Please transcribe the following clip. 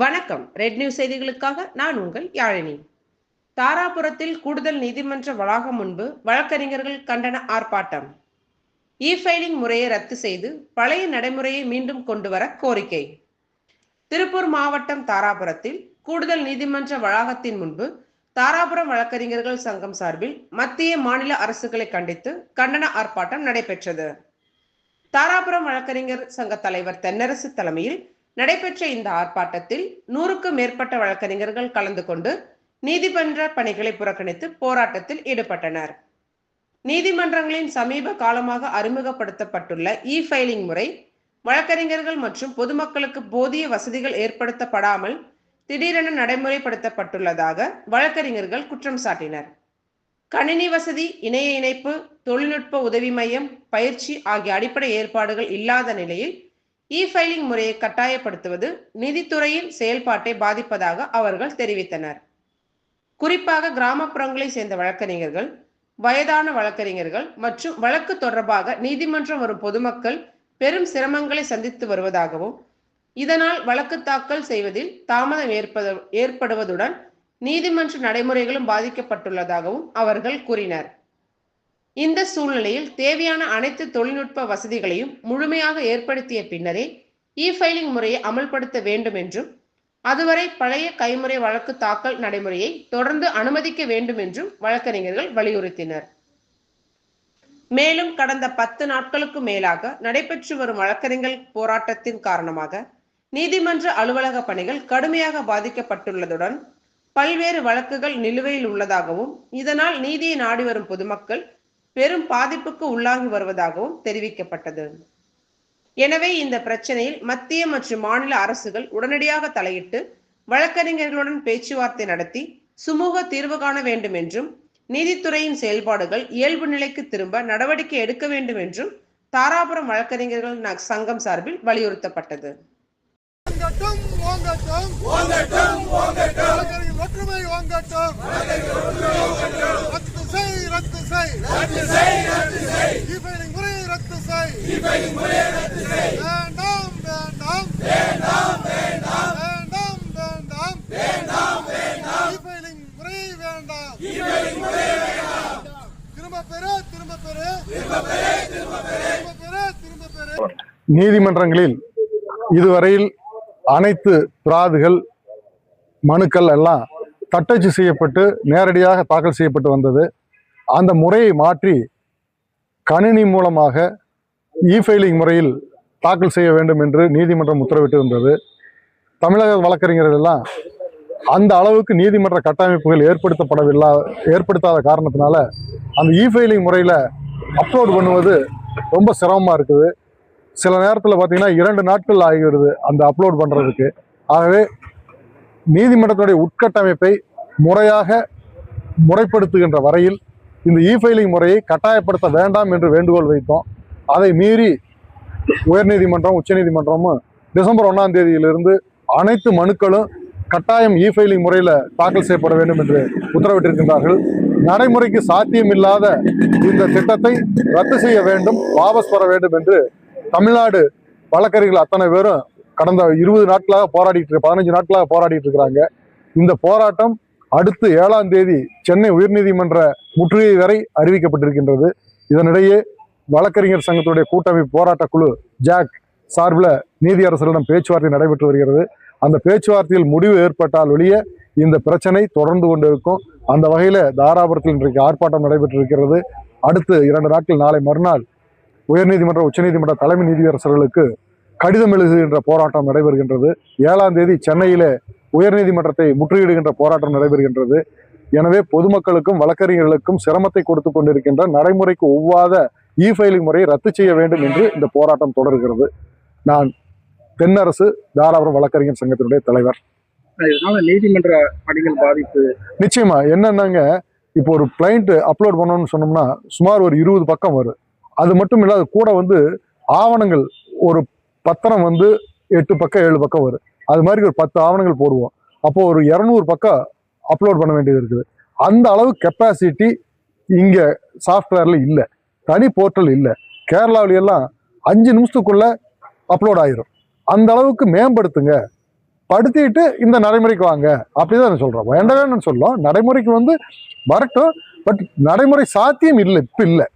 வணக்கம். Red news செய்திகளுக்காக நான் உங்கள் யாழினி. தாராபுரத்தில் கூடுதல் நீதிமன்ற வளாகம் முன்பு வழக்கறிஞர்கள் கண்டன ஆர்ப்பாட்டம். இ ஃபைலிங் முறையை ரத்து செய்து பழைய நடைமுறையை மீண்டும் கொண்டு வர கோரிக்கை. திருப்பூர் மாவட்டம் தாராபுரத்தில் கூடுதல் நீதிமன்ற வளாகத்தின் முன்பு தாராபுரம் வழக்கறிஞர்கள் சங்கம் சார்பில் மத்திய மாநில அரசுகளை கண்டித்து கண்டன ஆர்ப்பாட்டம் நடைபெற்றது. தாராபுரம் வழக்கறிஞர் சங்க தலைவர் தென்னரசு தலைமையில் நடைபெற்ற இந்த ஆர்ப்பாட்டத்தில் நூறுக்கும் மேற்பட்ட வழக்கறிஞர்கள் கலந்து கொண்டு நீதிமன்ற பணிகளை புறக்கணித்து போராட்டத்தில் ஈடுபட்டனர். நீதிமன்றங்களின் சமீப காலமாக அறிமுகப்படுத்தப்பட்டுள்ள இ ஃபைலிங் முறை வழக்கறிஞர்கள் மற்றும் பொதுமக்களுக்கு போதிய வசதிகள் ஏற்படுத்தப்படாமல் திடீரென நடைமுறைப்படுத்தப்பட்டுள்ளதாக வழக்கறிஞர்கள் குற்றம் சாட்டினர். கணினி வசதி இணைய இணைப்பு தொழில்நுட்ப உதவி மையம் பயிற்சி ஆகிய அடிப்படை ஏற்பாடுகள் இல்லாத நிலையில் இ ஃபைலிங் முறையை கட்டாயப்படுத்துவது நிதித்துறையின் செயல்பாட்டை பாதிப்பதாக அவர்கள் தெரிவித்தனர். குறிப்பாக கிராமப்புறங்களை சேர்ந்த வழக்கறிஞர்கள் வயதான வழக்கறிஞர்கள் மற்றும் வழக்கு தொடர்பாக நீதிமன்றம் வரும் பொதுமக்கள் பெரும் சிரமங்களை சந்தித்து வருவதாகவும் இதனால் வழக்கு தாக்கல் செய்வதில் தாமதம் ஏற்பது ஏற்படுவதுடன் நீதிமன்ற நடைமுறைகளும் பாதிக்கப்பட்டுள்ளதாகவும் அவர்கள் கூறினர். இந்த சூழ்நிலையில் தேவையான அனைத்து தொழில்நுட்ப வசதிகளையும் முழுமையாக ஏற்படுத்திய பின்னரே இ ஃபைலிங் முறையை அமல்படுத்த வேண்டும் என்றும் அதுவரை பழைய கைமுறை வழக்கு தாக்கல் நடைமுறையை தொடர்ந்து அனுமதிக்க வேண்டும் என்றும் வழக்கறிஞர்கள் வலியுறுத்தினர். மேலும் கடந்த பத்து நாட்களுக்கு மேலாக நடைபெற்று வரும் வழக்கறிஞர் போராட்டத்தின் காரணமாக நீதிமன்ற அலுவலக பணிகள் கடுமையாக பாதிக்கப்பட்டுள்ளதுடன் பல்வேறு வழக்குகள் நிலுவையில் உள்ளதாகவும் இதனால் நீதியை நாடி வரும் பொதுமக்கள் பெரும் பாதிப்புக்கு உள்ளாகி வருவதாகவும் தெரிவிக்கப்பட்டது எனவே இந்த பிரச்சனையில் மத்திய மற்றும் மாநில அரசுகள் உடனடியாக தலையிட்டு வழக்கறிஞர்களுடன் பேச்சுவார்த்தை நடத்தி சுமூக தீர்வு காண வேண்டும் என்றும் நீதித்துறையின் செயல்பாடுகள் இயல்பு நிலைக்கு திரும்ப நடவடிக்கை எடுக்க வேண்டும் என்றும் தாராபுரம் வழக்கறிஞர்கள் சங்கம் சார்பில் வலியுறுத்தப்பட்டது வாங்கட்டும் வாங்கட்டும் வழக்கறிஞர் ஒற்றுமை வாங்கட்டும் ரத்து செய் ரத்து செய் இஃபைலிங் முறையை ரத்து செய் வேண்டாம் வேண்டாம் வேண்டாம் வேண்டாம் இஃபைலிங் முறை வேண்டாம் திரும்ப பெறு திரும்ப பெறு திரும்ப பெறு திரும்ப பெறு நீதிமன்றங்களில் இதுவரையில் அனைத்து பிராதுகள் மனுக்கள் எல்லாம் தட்டச்சு செய்யப்பட்டு நேரடியாக தாக்கல் செய்யப்பட்டு வந்தது. அந்த முறையை மாற்றி கணினி மூலமாக இ ஃபைலிங் முறையில் தாக்கல் செய்ய வேண்டும் என்று நீதிமன்றம் உத்தரவிட்டிருந்தது. தமிழக வழக்கறிஞர்கள் எல்லாம் அந்த அளவுக்கு நீதிமன்ற கட்டமைப்புகள் ஏற்படுத்தப்படவில்லை ஏற்படுத்தாத காரணத்தினால அந்த இ ஃபைலிங் முறையில் அப்லோட் பண்ணுவது ரொம்ப சிரமமாக இருக்குது. சில நேரத்தில் பார்த்திங்கன்னா இரண்டு நாட்கள் ஆகிவிடுது அந்த அப்லோட் பண்ணுறதுக்கு ஆகவே நீதிமன்றத்தினுடைய உட்கட்டமைப்பை முறையாக முறைப்படுத்துகின்ற வரையில் இந்த இ ஃபைலிங் முறையை கட்டாயப்படுத்த வேண்டாம் என்று வேண்டுகோள் வைத்தோம். அதை மீறி உயர்நீதிமன்றம் உச்சநீதிமன்றமும் டிசம்பர் ஒன்றாம் தேதியிலிருந்து அனைத்து மனுக்களும் கட்டாயம் இ ஃபைலிங் முறையில் தாக்கல் செய்யப்பட வேண்டும் என்று உத்தரவிட்டிருக்கின்றார்கள். நடைமுறைக்கு சாத்தியமில்லாத இந்த திட்டத்தை ரத்து செய்ய வேண்டும் வாபஸ் பெற வேண்டும் என்று தமிழ்நாடு வழக்கறிஞர்கள் அத்தனை பேரும் கடந்த இருபது நாட்களாக போராடிட்டு பதினஞ்சு நாட்களாக போராடிட்டு இருக்கிறாங்க. இந்த போராட்டம் அடுத்து ஏழாம் தேதி சென்னை உயர்நீதிமன்ற முற்றுகை வரை அறிவிக்கப்பட்டிருக்கின்றது. இதனிடையே வழக்கறிஞர் சங்கத்துடைய கூட்டமைப்பு போராட்ட குழு ஜாக் சார்பில் நீதியரசரிடம் பேச்சுவார்த்தை நடைபெற்று வருகிறது. அந்த பேச்சுவார்த்தையில் முடிவு ஏற்பட்டால் ஒழிய இந்த பிரச்சனை தொடர்ந்து கொண்டு இருக்கும் அந்த வகையில் தாராபுரத்தில் இன்றைக்கு ஆர்ப்பாட்டம் நடைபெற்றிருக்கிறது. அடுத்து இரண்டு நாட்கள் நாளை மறுநாள் உயர்நீதிமன்ற உச்சநீதிமன்ற தலைமை நீதியரசர்களுக்கு கடிதம் எழுதுகின்ற போராட்டம் நடைபெறுகின்றது. ஏழாம் தேதி சென்னையிலே உயர்நீதிமன்றத்தை முற்றுகையிடுகின்ற போராட்டம் நடைபெறுகின்றது. எனவே பொதுமக்களுக்கும் வழக்கறிஞர்களுக்கும் சிரமத்தை கொடுத்து கொண்டிருக்கின்ற நடைமுறைக்கு ஒவ்வாத இ ஃபைலிங் முறையை ரத்து செய்ய வேண்டும் என்று இந்த போராட்டம் தொடர்கிறது. நான் தென்னரசு தாராபுரம் வழக்கறிஞர் சங்கத்தினுடைய தலைவர். இதனால நீதிமன்ற பணிகள் பாதிப்பு. நிச்சயமா. என்னன்னாங்க இப்போ ஒரு கிளைண்ட் அப்லோட் பண்ணணும்னு சொன்னோம்னா சுமார் ஒரு இருபது பக்கம் வரும். அது மட்டும் இல்லாத கூட வந்து ஆவணங்கள் ஒரு பத்திரம் வந்து எட்டு பக்கம் ஏழு பக்கம் வரும். அது மாதிரி ஒரு பத்து ஆவணங்கள் போடுவோம். அப்போ ஒரு இரநூறு பக்கம் அப்லோட் பண்ண வேண்டியது இருக்குது. அந்த அளவு கெப்பாசிட்டி இங்கே சாஃப்ட்வேரில் இல்லை. தனி போர்ட்டல் இல்லை. கேரளாவில எல்லாம் அஞ்சு நிமிஷத்துக்குள்ள அப்லோட் ஆயிரும். அந்த அளவுக்கு மேம்படுத்துங்க. படுத்திட்டு இந்த நடைமுறைக்கு வாங்க. அப்படிதான் சொல்றோம் வேண்டவேன்னு சொல்லும் நடைமுறைக்கு வந்து வரட்டும். பட் நடைமுறை சாத்தியம் இல்லை இப்ப இல்லை.